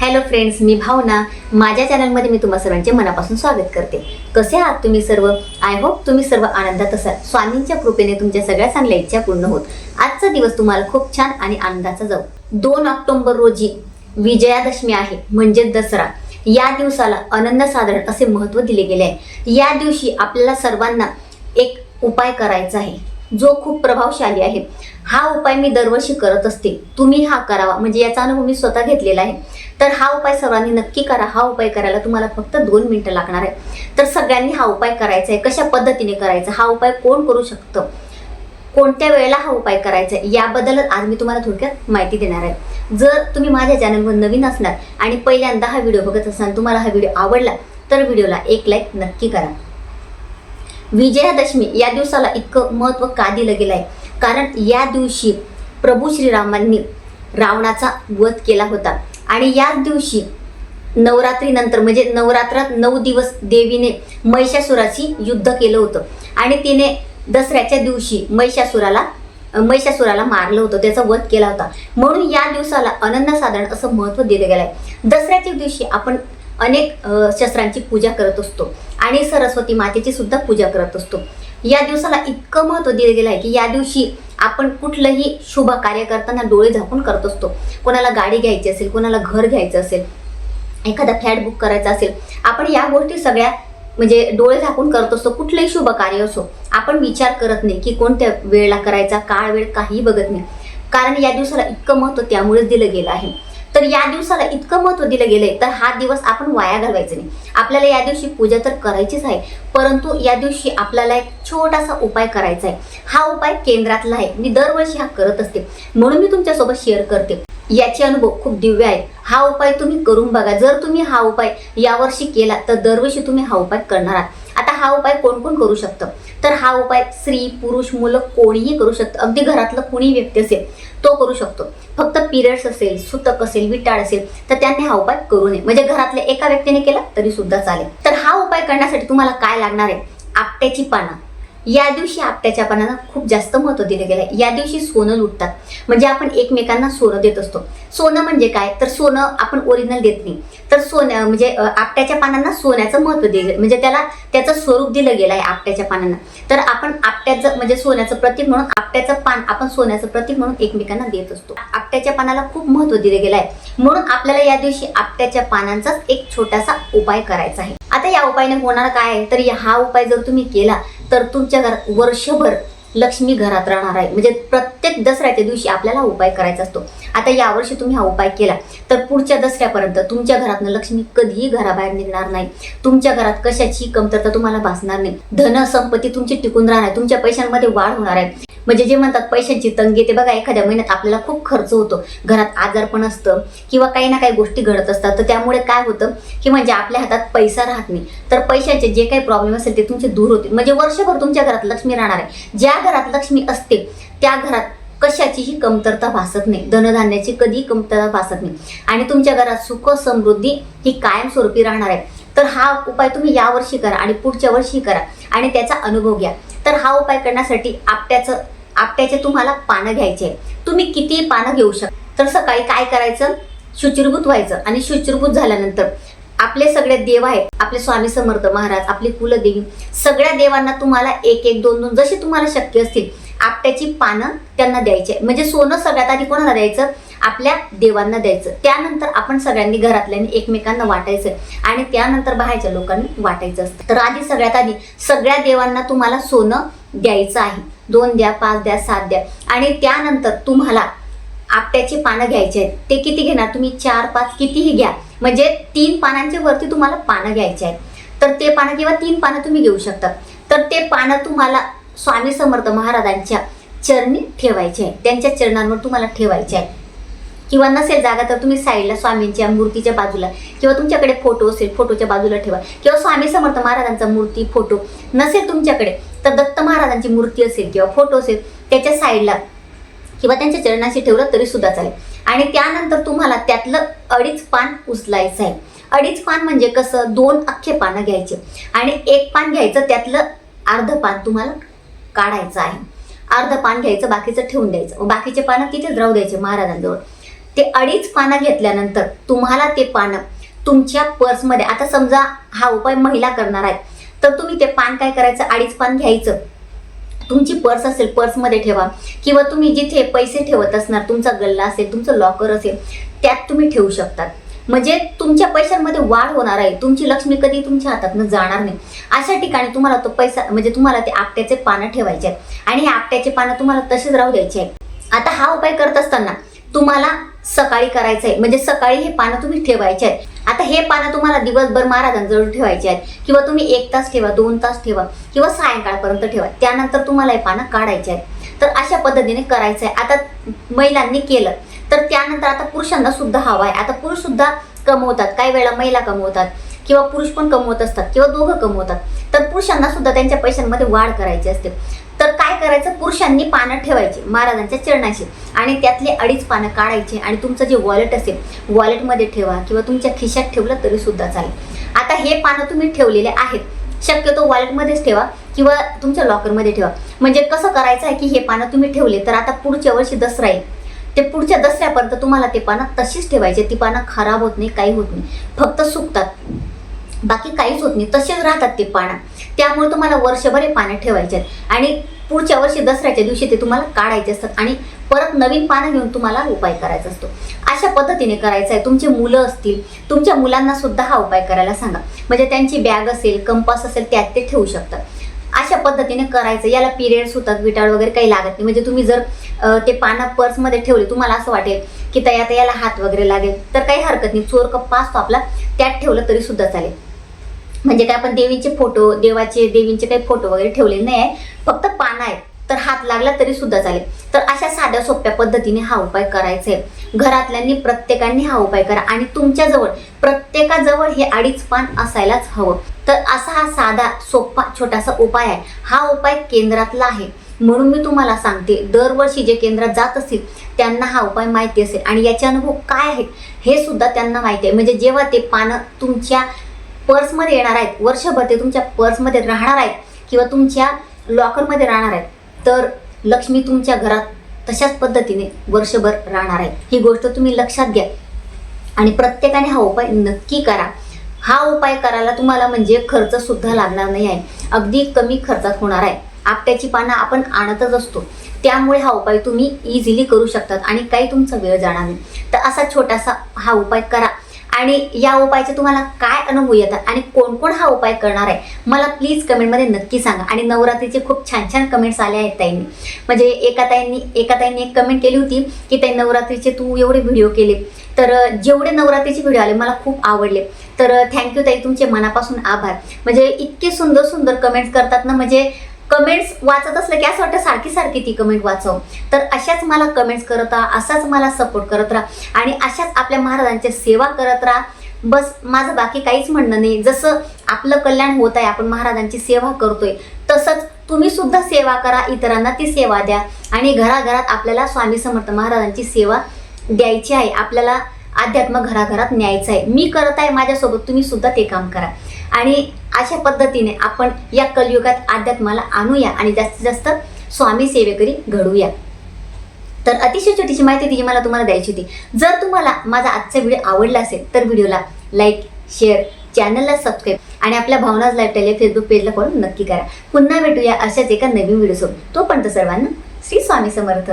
Hello friends मी भावना. माझ्या चॅनलमध्ये मी तुम्हा सर्वांचे मनापासून स्वागत करते. कसे आहात तुम्ही सर्व? आय होप तुम्ही सर्व आनंदात असाल. स्वामींच्या कृपेने तुमच्या सगळ्या चांगल्या इच्छा पूर्ण होत. आजचा दिवस तुम्हाला खूप छान आणि आनंदाचा जाऊ. दोन ऑक्टोबर रोजी विजयादशमी आहे म्हणजेच दसरा. या दिवसाला अनन्य साधारण असे महत्त्व दिले गेले आहे. या दिवशी आपल्याला सर्वांना एक उपाय करायचा आहे. जो खूप प्रभावशाली आहे. हा उपाय मी दरवर्षी करत असते. तुम्ही हा करावा. म्हणजे याचा अनुभव मी स्वतः घेतलेला आहे. तर हा उपाय सर्वांनी नक्की करा. हा उपाय करायला तुम्हाला फक्त दोन मिनिटं लागणार आहे तर सगळ्यांनी हा उपाय करायचा आहे. कशा पद्धतीने करायचा? हा उपाय कोण करू शकतं? कोणत्या वेळेला हा उपाय करायचा आहे? याबद्दलच आज मी तुम्हाला थोडक्यात माहिती देणार आहे. जर तुम्ही माझ्या चॅनलवर नवीन असणार आणि पहिल्यांदा हा व्हिडिओ बघत असाल तुम्हाला हा व्हिडिओ आवडला तर व्हिडिओला एक लाईक नक्की करा. विजयादशमी या दिवसाला इतकं महत्त्व का दिलं गेलं आहे कारण या दिवशी प्रभू श्रीरामांनी रावणाचा वध केला होता. आणि याच दिवशी नवरात्रीनंतर म्हणजे नवरात्रात नऊ दिवस देवीने महिषासुराशी युद्ध केलं होतं. आणि तिने दसऱ्याच्या दिवशी महिषासुराला महिषासुराला मारलं होतं. त्याचा वध केला होता. म्हणून या दिवसाला अनन्य साधारण असं महत्त्व दिलं गेलं आहे दसऱ्याच्या दिवशी आपण अनेक शस्त्रांची पूजा करत असतो. आणि सरस्वती मातेची सुद्धा पूजा करत असतो. या दिवसाला इतकं महत्त्व दिलं गेलं आहे की या दिवशी आपण कुठलंही शुभ कार्य करताना डोळे झाकून करत असतो. कोणाला गाडी घ्यायची असेल कोणाला घर घ्यायचं असेल एखादा फ्लॅट बुक करायचा असेल आपण या गोष्टी सगळ्या म्हणजे डोळे झाकून करत असतो. कुठलंही शुभ कार्य असो आपण विचार करत नाही की कोणत्या वेळेला करायचा काळ वेळ काहीही बघत नाही. कारण या दिवसाला इतकं महत्त्व त्यामुळेच दिलं गेलं आहे. तर या दिवसाला इतकं महत्त्व दिलं गेलंय तर हा दिवस आपण वाया घालवायचा नाही. आपल्याला या दिवशी पूजा तर करायचीच आहे परंतु या दिवशी आपल्याला एक छोटासा उपाय करायचा आहे. हा उपाय केंद्रातला आहे. मी दरवर्षी हा करत असते. म्हणून मी तुमच्यासोबत शेअर करते. याचे अनुभव खूप दिव्य आहे हा उपाय तुम्ही करून बघा. जर तुम्ही हा उपाय यावर्षी केला तर दरवर्षी तुम्ही हा उपाय करणार आहात. आता हा उपाय कोण कोण करू शकतं? तर हा उपाय स्त्री पुरुष मुलं कोणीही करू शकतं. अगदी घरातलं कुणीही व्यक्ती असेल तो करू शकतो. फक्त पिरियड्स असेल सुतक असेल विटाळ असेल तर त्यांनी हा उपाय करू नये. म्हणजे घरातल्या एका व्यक्तीने केला तरी सुद्धा चालेल. तर हा उपाय करण्यासाठी तुम्हाला काय लागणार आहे? आपट्याची पानं. या दिवशी आपट्याच्या पानांना खूप जास्त महत्त्व दिलं गेलं आहे या दिवशी सोनं लुटतात. म्हणजे आपण एकमेकांना सोनं देत असतो. सोनं म्हणजे काय? तर सोनं आपण ओरिजिनल देत नाही. तर सोनं म्हणजे आपट्याच्या पानांना सोन्याचं महत्त्व दिलं म्हणजे त्याला त्याचं स्वरूप दिलं गेलं आहे आपट्याच्या पानांना. तर आपण आपट्याचं म्हणजे सोन्याचं प्रतीक म्हणून आपट्याचं पान आपण सोन्याचं प्रतीक म्हणून एकमेकांना देत असतो. आपट्याच्या पानाला खूप महत्त्व दिलं गेलं आहे म्हणून आपल्याला या दिवशी आपट्याच्या पानांचाच एक छोटासा उपाय करायचा आहे. आता या उपायाने होणार काय? आहे तर या- हा उपाय जर तुम्ही केला तर तुमच्या घरात वर्षभर लक्ष्मी घरात राहणार आहे. म्हणजे प्रत्येक दसऱ्याच्या दिवशी आपल्याला उपाय करायचा असतो. आता यावर्षी तुम्ही हा उपाय केला तर पुढच्या दसऱ्यापर्यंत तुमच्या घरातनं लक्ष्मी कधीही घराबाहेर निघणार नाही. तुमच्या घरात कशाची कमतरता तुम्हाला भासणार नाही. धन संपत्ती तुमची टिकून राहणार आहे तुमच्या पैशांमध्ये वाढ होणार आहे. म्हणजे जे म्हणतात पैशांची तंगी ते बघा एखाद्या महिन्यात आपल्याला खूप खर्च होतो. घरात आजारपण असतं किंवा काही ना काही गोष्टी घडत असतात. तर त्यामुळे काय होतं की म्हणजे आपल्या हातात पैसा राहत नाही. तर पैशाचे जे काही प्रॉब्लेम असेल ते तुमचे दूर होतील. म्हणजे वर्षभर तुमच्या घरात लक्ष्मी राहणार आहे. ज्या घरात लक्ष्मी असते त्या घरात कशाचीही कमतरता भासत नाही. धनधान्याची कधीही कमतरता भासत नाही. आणि तुमच्या घरात सुख समृद्धी ही कायमस्वरूपी राहणार आहे. तर हा उपाय तुम्ही यावर्षी करा आणि पुढच्या वर्षी करा आणि त्याचा अनुभव घ्या. तर हा उपाय करण्यासाठी आपट्याचं आपट्याचे तुम्हाला पानं घ्यायचे आहे तुम्ही किती पानं घेऊ शकता तर सकाळी काय करायचं? शुचिरभूत व्हायचं. आणि शुचिरभूत झाल्यानंतर आपले सगळे देव आहेत आपले स्वामी समर्थ महाराज आपली कुलदेवी सगळ्या देवांना तुम्हाला एक एक दोन दोन जसे तुम्हाला शक्य असतील आपट्याची पानं त्यांना द्यायची. आहे. म्हणजे सोनं सगळ्यात आधी कोणाला द्यायचं? आपल्या देवांना द्यायचं. त्यानंतर आपण सगळ्यांनी घरातल्यांनी एकमेकांना वाटायचं आणि त्यानंतर बाहेरच्या लोकांनी वाटायचं असतं. तर आधी सगळ्यात आधी सगळ्या देवांना तुम्हाला सोनं द्यायचं आहे. दोन द्या पाच द्या सात द्या. आणि त्यानंतर तुम्हाला आपट्याची पानं घ्यायची आहेत. ते किती घेणार? तुम्ही चार पाच कितीही घ्या. म्हणजे तीन पानांच्या वरती तुम्हाला पानं घ्यायचे आहेत. तर ते पानं किंवा तीन पानं तुम्ही घेऊ शकता. तर ते पानं तुम्हाला स्वामी समर्थ महाराजांच्या चरणी ठेवायचे आहे त्यांच्या चरणांवर तुम्हाला ठेवायचे आहे किंवा नसेल जागा तर तुम्ही साईडला स्वामींच्या मूर्तीच्या बाजूला किंवा तुमच्याकडे फोटो असेल फोटोच्या बाजूला ठेवा. किंवा स्वामी समर्थ महाराजांचा मूर्ती फोटो नसेल तुमच्याकडे तर दत्त महाराजांची मूर्ती असेल किंवा फोटो असेल त्याच्या साईडला किंवा त्यांच्या चरणाशी ठेवलं तरी सुद्धा चालेल. आणि त्यानंतर तुम्हाला त्यातलं अडीच पान उचलायचं आहे. अडीच पान म्हणजे कसं? दोन अख्खे पानं घ्यायचे. आणि एक पान घ्यायचं त्यातलं अर्ध पान तुम्हाला काढायचं आहे. अर्ध पान घ्यायचं बाकीचं ठेवून द्यायचं. बाकीचे पानं तिथेच राहू द्यायचे? महाराजांजवळ. ते अडीच पानं घेतल्यानंतर तुम्हाला ते पानं तुमच्या पर्समध्ये आता समजा हा उपाय महिला करणार आहेत तर तुम्ही ते पान काय करायचं? अडीच पान घ्यायचं. तुमची पर्स असेल पर्समध्ये ठेवा. किंवा तुम्ही जिथे पैसे ठेवत असणार तुमचा गल्ला असेल तुमचं लॉकर असेल त्यात तुम्ही ठेवू शकतात म्हणजे तुमच्या पैशांमध्ये वाढ होणार आहे. तुमची लक्ष्मी कधी तुमच्या हातातनं जाणार नाही. अशा ठिकाणी तुम्हाला तो पैसा म्हणजे तुम्हाला ते आपट्याचे पानं ठेवायचे आहेत. आणि हे आपट्याचे पानं तुम्हाला तसेच राहू द्यायचे आहेत. आता हा उपाय करत असताना तुम्हाला सकाळी करायचं आहे म्हणजे सकाळी हे पानं तुम्ही ठेवायचे आहेत. आता हे पानं तुम्हाला दिवसभर महाराजांजवळ ठेवायचे आहेत. किंवा तुम्ही एक तास ठेवा दोन तास ठेवा किंवा सायंकाळपर्यंत ठेवा. त्यानंतर तुम्हाला हे पानं काढायचे आहेत. तर अशा पद्धतीने करायचं आहे आता महिलांनी केलं तर त्यानंतर आता पुरुषांना सुद्धा हवा आहे. आता पुरुष सुद्धा कमवतात. काही वेळा महिला कमवतात किंवा पुरुष पण कमवत असतात किंवा दोघं कमवतात. तर पुरुषांना सुद्धा त्यांच्या पैशांमध्ये वाढ करायची असते. तर काय करायचं? पुरुषांनी पानं ठेवायची महाराजांच्या चरणाशी. आणि त्यातले अडीच पानं काढायचे आणि तुमचं जे वॉलेट असेल वॉलेटमध्ये ठेवा किंवा तुमच्या खिशात ठेवलं तरी सुद्धा चालेल. आता हे पानं तुम्ही ठेवलेले आहेत. शक्यतो वॉलेटमध्येच ठेवा किंवा तुमच्या लॉकरमध्ये ठेवा. म्हणजे कसं करायचं आहे की हे पानं तुम्ही ठेवले तर आता पुढच्या वर्षी दसरा येईल. ते पुढच्या दसऱ्यापर्यंत तुम्हाला ते पानं तशीच ठेवायचे. ती पानं खराब होत नाही काही होत नाही. फक्त सुकतात. बाकी काहीच होत नाही. तसेच राहतात ते पानं. त्यामुळे तुम्हाला वर्षभर हे पानं ठेवायचे आहेत. आणि पुढच्या वर्षी दसऱ्याच्या दिवशी ते तुम्हाला काढायचे असतात. आणि परत नवीन पानं घेऊन तुम्हाला उपाय करायचा असतो. अशा पद्धतीने करायचा आहे. तुमचे मुलं असतील तुमच्या मुलांना सुद्धा हा उपाय करायला सांगा. म्हणजे त्यांची बॅग असेल कंपास असेल त्यात ते ठेवू शकतात. अशा पद्धतीने करायचं याला पिरियड्स होतात विटाळ वगैरे काही लागत नाही. म्हणजे तुम्ही जर ते पानं पर्समध्ये ठेवले तुम्हाला असं वाटेल की तया याला हात वगैरे लागेल. तर काही हरकत नाही. चोर कप्पा असतो आपला. त्यात ठेवलं तरी सुद्धा चालेल. म्हणजे काय आपण देवीचे फोटो देवाचे देवींचे काही फोटो वगैरे ठेवलेले नाही आहे फक्त पानं आहेत. तर हात लागला तरी सुद्धा चालेल. तर अशा साध्या सोप्या पद्धतीने हा उपाय करायचा आहे घरातल्यांनी प्रत्येकाने हा उपाय करा आणि तुमच्याजवळ प्रत्येकाजवळ हे अडीच पान असायलाच हवं. तर असा हा साधा सोपा छोटासा उपाय आहे. हा उपाय केंद्रातला आहे. म्हणून मी तुम्हाला सांगते दरवर्षी जे केंद्रात जात असतील त्यांना हा उपाय माहिती असेल. आणि याचे अनुभव काय आहेत हे सुद्धा त्यांना माहिती आहे. म्हणजे जेव्हा ते पानं तुमच्या पर्समध्ये येणार आहेत वर्षभर ते तुमच्या पर्समध्ये राहणार आहेत किंवा तुमच्या लॉकरमध्ये राहणार आहेत तर लक्ष्मी तुमच्या घरात तशाच पद्धतीने वर्षभर राहणार आहे. ही गोष्ट तुम्ही लक्षात घ्या. आणि प्रत्येकाने हा उपाय नक्की करा. हा उपाय करायला तुम्हाला म्हणजे खर्च सुद्धा लागणार नाही आहे. अगदी कमी खर्चात होणार आहे. आपट्याची पानं आपण आणतच असतो. त्यामुळे हा उपाय तुम्ही इझिली करू शकतात आणि काही तुमचा वेळ जाणार नाही. तर असा छोटासा हा उपाय करा. आणि या उपायाचे तुम्हाला काय अनुभव येतात आणि कोण कोण हा उपाय करणार आहे? मला प्लीज कमेंटमध्ये नक्की सांगा. आणि नवरात्रीचे खूप छान छान कमेंट्स आले आहेत ताईंनी. म्हणजे एका ताईंनी एका ताईंनी एक कमेंट केली होती की ताई नवरात्रीचे तू एवढे व्हिडिओ केले. तर जेवढे नवरात्रीचे व्हिडिओ आले मला खूप आवडले. तर थँक्यू ताई तुमचे मनापासून आभार. म्हणजे इतके सुंदर सुंदर कमेंट्स करतात ना म्हणजे कमेंट्स वाचत असलं की असं वाटतं सारखी सारखी ती कमेंट वाचव. तर अशाच मला कमेंट्स करत राहा असाच मला सपोर्ट करत राहा आणि अशाच आपल्या महाराजांच्या सेवा करत राहा. बस माझं बाकी काहीच म्हणणं नाही. जसं आपलं कल्याण होत आहे आपण महाराजांची सेवा करतोय तसंच तुम्ही सुद्धा सेवा करा इतरांना ती सेवा द्या आणि घराघरात आपल्याला स्वामी समर्थ महाराजांची सेवा द्यायची आहे. आपल्याला अध्यात्म घराघरात न्यायचं आहे. मी करत आहे माझ्यासोबत तुम्ही सुद्धा ते काम करा. आणि अशा पद्धतीने आपण या कलयुगात अध्यात्माला आणूया आणि जास्तीत जास्त स्वामी सेवेकरी घडूया. तर अतिशय छोटीशी माहिती ती मला तुम्हाला द्यायची होती. जर तुम्हाला माझा आजचा व्हिडिओ आवडला असेल तर व्हिडिओला लाईक शेअर चॅनलला सबस्क्राईब आणि आपल्या भावनाज लाईव्ह टेले फेसबुक पेजला फॉलो नक्की करा. पुन्हा भेटूया अशाच एका नवीन व्हिडिओसोबत. तोपर्यंत सर्वांना श्री स्वामी समर्थ.